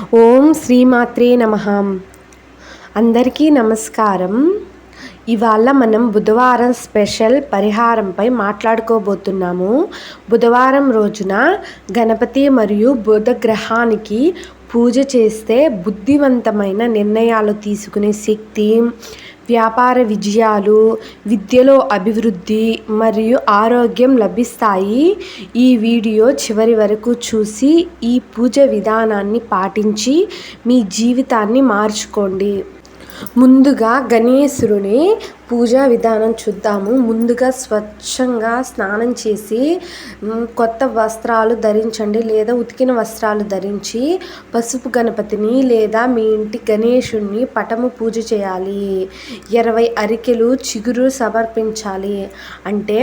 ఓం శ్రీమాత్రే నమ. అందరికీ నమస్కారం. ఇవాళ మనం బుధవారం స్పెషల్ పరిహారంపై మాట్లాడుకోబోతున్నాము. బుధవారం రోజున గణపతి మరియు బుధ గ్రహానికి పూజ చేస్తే బుద్ధివంతమైన నిర్ణయాలు తీసుకునే శక్తి వ్యాపార విజయాలు విద్యలో అభివృద్ధి మరియు ఆరోగ్యం లభిస్తాయి. ఈ వీడియో చివరి వరకు చూసి ఈ పూజ విధానాన్ని పాటించి మీ జీవితాన్ని మార్చుకోండి. ముందుగా గణేశుడిని పూజా విధానం చూద్దాము. ముందుగా స్వచ్ఛంగా స్నానం చేసి కొత్త వస్త్రాలు ధరించండి లేదా ఉతికిన వస్త్రాలు ధరించి పసుపు గణపతిని లేదా మీ ఇంటి గణేషుణ్ణి పటము పూజ చేయాలి. ఇరవై అరికెలు చిగురు సమర్పించాలి. అంటే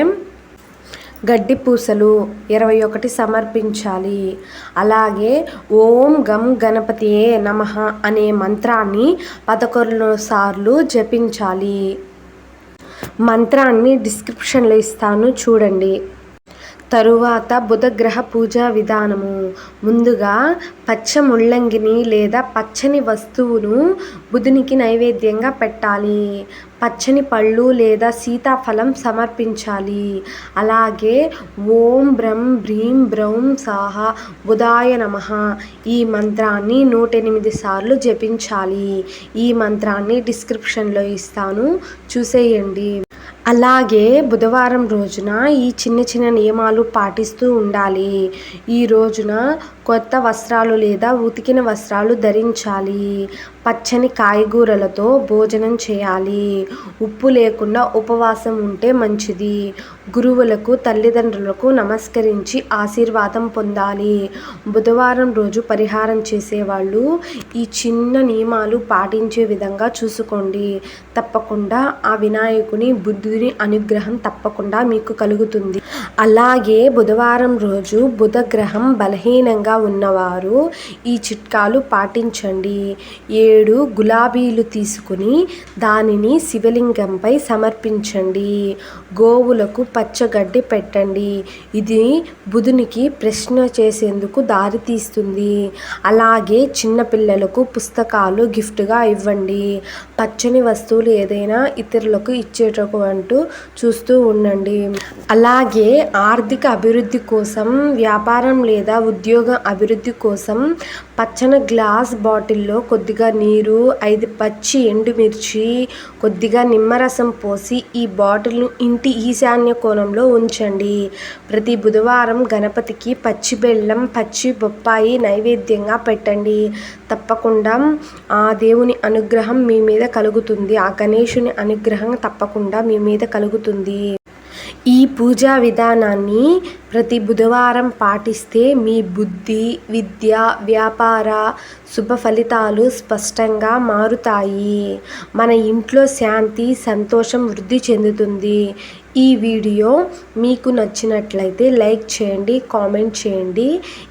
గడ్డి పూసలు ఇరవై ఒకటి సమర్పించాలి. అలాగే ఓం గం గణపతియే నమ అనే మంత్రాన్ని పదకొండు సార్లు జపించాలి. మంత్రాన్ని డిస్క్రిప్షన్లో ఇస్తాను చూడండి. తరువాత బుధగ్రహ పూజా విధానము. ముందుగా పచ్చ ముల్లంగిని లేదా పచ్చని వస్తువును బుధునికి నైవేద్యంగా పెట్టాలి. పచ్చని పళ్ళు లేదా సీతాఫలం సమర్పించాలి. అలాగే ఓం బ్రం భ్రీం బ్రౌం సాహ బుధాయ నమ. ఈ మంత్రాన్ని నూట ఎనిమిది సార్లు జపించాలి. ఈ మంత్రాన్ని డిస్క్రిప్షన్లో ఇస్తాను. చూసేయండి. అలాగే బుధవారం రోజున ఈ చిన్న చిన్న నియమాలు పాటిస్తూ ఉండాలి. ఈ రోజున కొత్త వస్త్రాలు లేదా ఉతికిన వస్త్రాలు ధరించాలి. పచ్చని కాయగూరలతో భోజనం చేయాలి. ఉప్పు లేకుండా ఉపవాసం ఉంటే మంచిది. గురువులకు తల్లిదండ్రులకు నమస్కరించి ఆశీర్వాదం పొందాలి. బుధవారం రోజు పరిహారం చేసేవాళ్ళు ఈ చిన్న నియమాలు పాటించే విధంగా చూసుకోండి. తప్పకుండా ఆ వినాయకుని బుద్ధుని అనుగ్రహం తప్పకుండా మీకు కలుగుతుంది. అలాగే బుధవారం రోజు బుధగ్రహం బలహీనంగా ఉన్నవారు ఈ చిట్కాలు పాటించండి. ఏడు గులాబీలు తీసుకుని దానిని శివలింగంపై సమర్పించండి. గోవులకు పచ్చగడ్డి పెట్టండి. ఇది బుధునికి ప్రశ్న చేసేందుకు దారితీస్తుంది అలాగే చిన్నపిల్లలకు పుస్తకాలు గిఫ్ట్గా ఇవ్వండి. పచ్చని వస్తువులు ఏదైనా ఇతరులకు ఇచ్చేటకు అంటూ చూస్తూ ఉండండి. అలాగే ఆర్థిక అభివృద్ధి కోసం వ్యాపారం లేదా ఉద్యోగ అభివృద్ధి కోసం పచ్చని గ్లాస్ బాటిల్లో కొద్దిగా నీరు ఐదు పచ్చి ఎండుమిర్చి కొద్దిగా నిమ్మరసం పోసి ఈ బాటిల్ను ఇంటి ఈశాన్య కోణంలో ఉంచండి. ప్రతి బుధవారం గణపతికి పచ్చి బెల్లం పచ్చి బొప్పాయి నైవేద్యంగా పెట్టండి. తప్పకుండా ఆ దేవుని అనుగ్రహం మీ మీద కలుగుతుంది. ఆ గణేషుని అనుగ్రహం తప్పకుండా మీ మీద కలుగుతుంది. ఈ పూజా విధానాన్ని ప్రతి బుధవారం పాటిస్తే మీ బుద్ధి విద్య వ్యాపార శుభ ఫలితాలు స్పష్టంగా మారుతాయి. మన ఇంట్లో శాంతి సంతోషం వృద్ధి చెందుతుంది. ఈ వీడియో మీకు నచ్చినట్లయితే లైక్ చేయండి కామెంట్ చేయండి.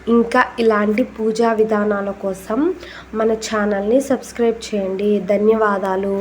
ఇంకా ఇలాంటి పూజా విధానాల కోసం మన ఛానల్ని సబ్స్క్రైబ్ చేయండి. ధన్యవాదాలు.